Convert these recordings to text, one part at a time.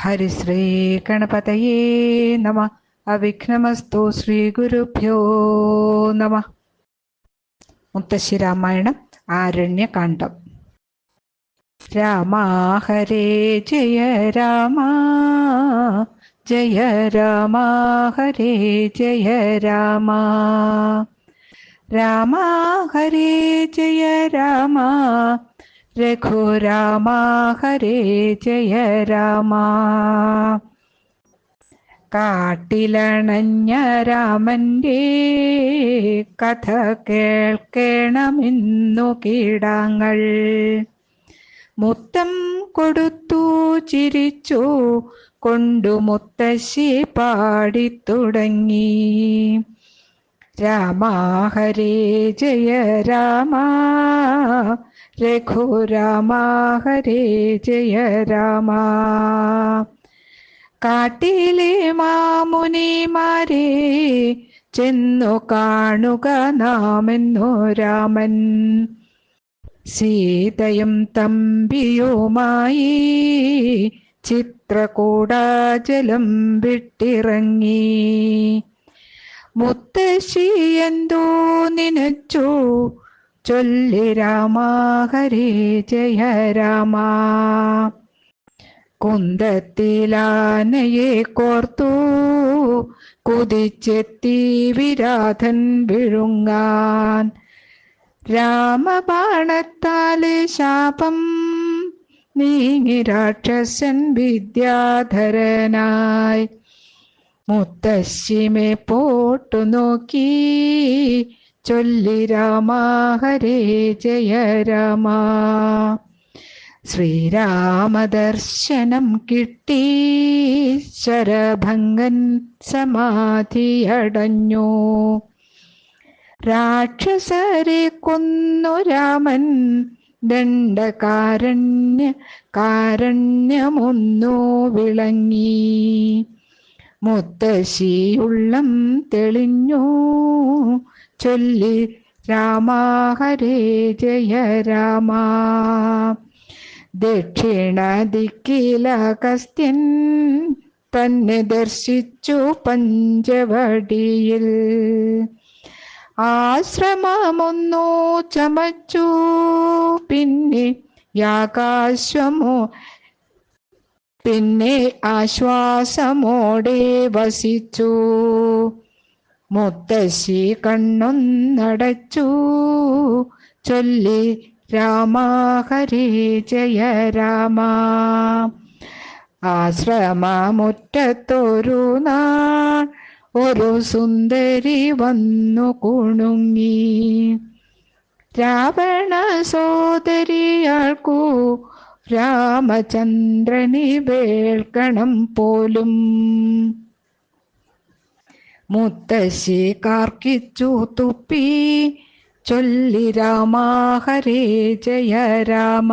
ഹരിശ്രീ ഗണപതയേ നമ അവിഘ്നമസ്തു ശ്രീ ഗുരുഭ്യോ നമ മുത്തശ്ശി രാമായണം ആരണ്യകാന്ഡം രാമാഹരേ ജയ രാമ ജയ രാമ ഹരേ ജയ രാമ രാമ ഹരേ ജയ രാമ രഘുരാമ ഹരേ ജയ രാമ. കാട്ടിലണഞ്ഞ രാമന്റെ കഥ കേൾക്കണമെന്നു കീടാങ്ങൾ. മുത്തം കൊടുത്തു ചിരിച്ചു കൊണ്ടു മുത്തശ്ശി പാടിത്തുടങ്ങി. രാമ ഹരേ ജയ രാമ. രഘുരാമ ഹരേ ജയ രാമ. കാട്ടിലെ മാമുനിമാരെ ചെന്നു കാണുക നാമെന്നു രാമൻ. സീതയും തമ്പിയുമായി ചിത്രകൂടാജലം വിട്ടിറങ്ങി. മുത്തശ്ശി എന്തോ നിനച്ചു? ചൊല്ലി രാമ ഹരേ ജയ രാമ. കുന്തത്തിലാനയെ കോർത്തു കുതിച്ചെത്തി വിരാധൻ വിഴുങ്ങാൻ. രാമബാണത്താൽ ശാപം നീങ്ങി രാക്ഷസൻ വിദ്യാധരനായി. മുത്തശ്ശിമെ പോട്ടു നോക്കി. ചൊല്ലി രാമ ഹരേ ജയ രാമ. ശ്രീരാമദർശനം കിട്ടി. ശരഭംഗൻ സമാധിയടഞ്ഞു രാക്ഷസരെ കൊന്നു രാമൻ. ദണ്ഡകാരണ്യ കാരണ്യമൊന്നു വിളങ്ങി. മുത്തശ്ശിയുള്ളം തെളിഞ്ഞു. ചൊല്ലി രാമ ഹരേ ജയ രാമ. ദക്ഷിണ ദിക്കിലഗസ്ത്യൻ തന്നെ ദർശിച്ചു പഞ്ചവടിയിൽ. ആശ്രമമൊന്നു ചമച്ചു. പിന്നെ യാകാശ്വമോ പിന്നെ ആശ്വാസമോടെ വസിച്ചു. മുത്തശ്ശി കണ്ണൊന്നടച്ചു. ചൊല്ലി രാമ ഹരേ ജയ രാമ. ആശ്രമമുറ്റത്തൊരു നാൾ ഒരു സുന്ദരി വന്നു കുണുങ്ങി. രാവണ സോദരിയാൾക്കു രാമചന്ദ്രനി വേൾക്കണം പോലും. മുത്തശ്ശി കാർക്കിച്ചു തുപ്പി. ചൊല്ലി രാമാഹരേ ഹരേ ജയ രാമ.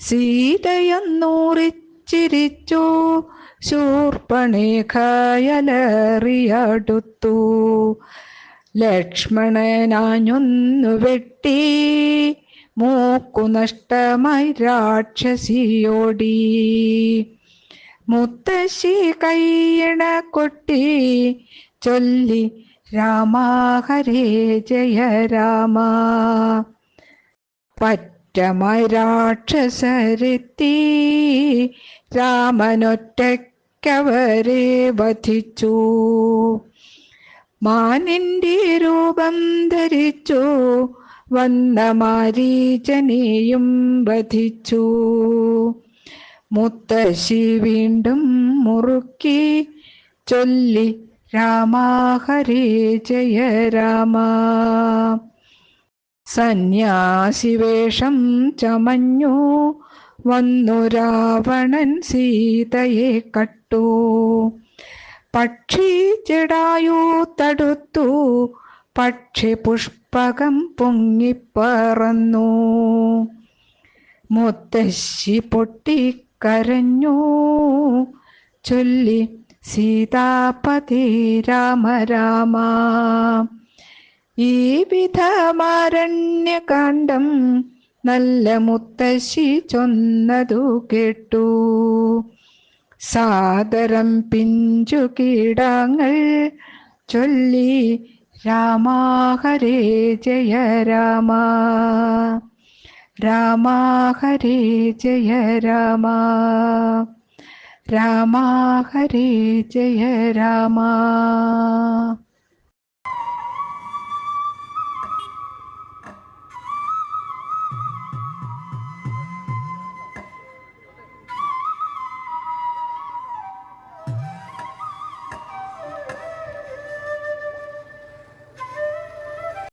സീതയെന്നൂറിച്ചിരിച്ചു. ശൂർപ്പണേഖയലറിയടുത്തു. ലക്ഷ്മണനാഞ്ഞൊന്നു വെട്ടി. മൂക്കു നഷ്ടമായി രാക്ഷസിയോടി. മുത്തശ്ശി കൈയണ കൊട്ടി ചൊല്ലി രാമാഹരേ ജയ രാമ. പറ്റമായി രാക്ഷസരെത്തി രാമനൊറ്റയ്ക്കവരെ വധിച്ചു. മാനിന്റെ രൂപം ധരിച്ചു വന്ന മാരീചനെയും വധിച്ചു. മുത്തശ്ശി വീണ്ടും മുറുക്കി ചൊല്ലി രാമ ഹരേ ജയ രാമ. സന്യാസിവേഷം ചമഞ്ഞു വന്നു രാവണൻ സീതയെ കട്ടു. പക്ഷി ജടായു തടുത്തു പക്ഷി പുഷ്പകം പൊങ്ങിപ്പറന്നു മുത്തശ്ശി പൊട്ടിക്കരഞ്ഞു. ചൊല്ലി സീതാപതി രാമ രാമ ഈ വിധമാരണ്യകാന്ഡം നല്ല മുത്തശ്ശി ചൊന്നതു കേട്ടു. സാദരം പിഞ്ചു കീടാങ്ങൾ ചൊല്ലി രാമാ ഹരേ ജയ രാമ. രാമ ഹരേ ജയ രാമ. രാമ ഹരേ ജയ രാമ.